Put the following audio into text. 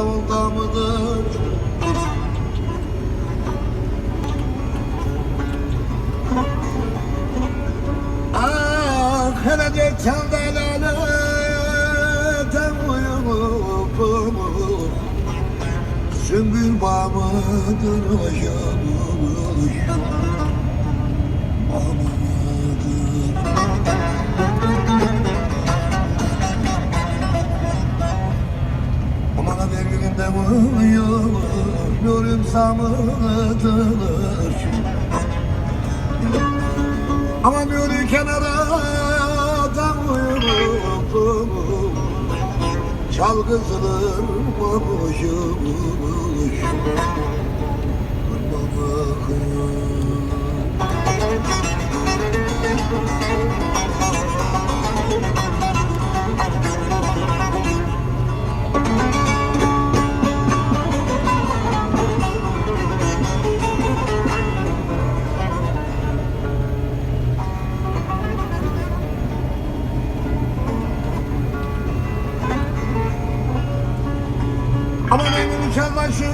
davulda mıdır? Ah hele de çandalaleten uyumup Sümbül bağımıdır yaşamış uyuyor Nurum samıdır Ama nuri kenara uyurum Çalgızılır babuşumuş Aman evin çalbaşı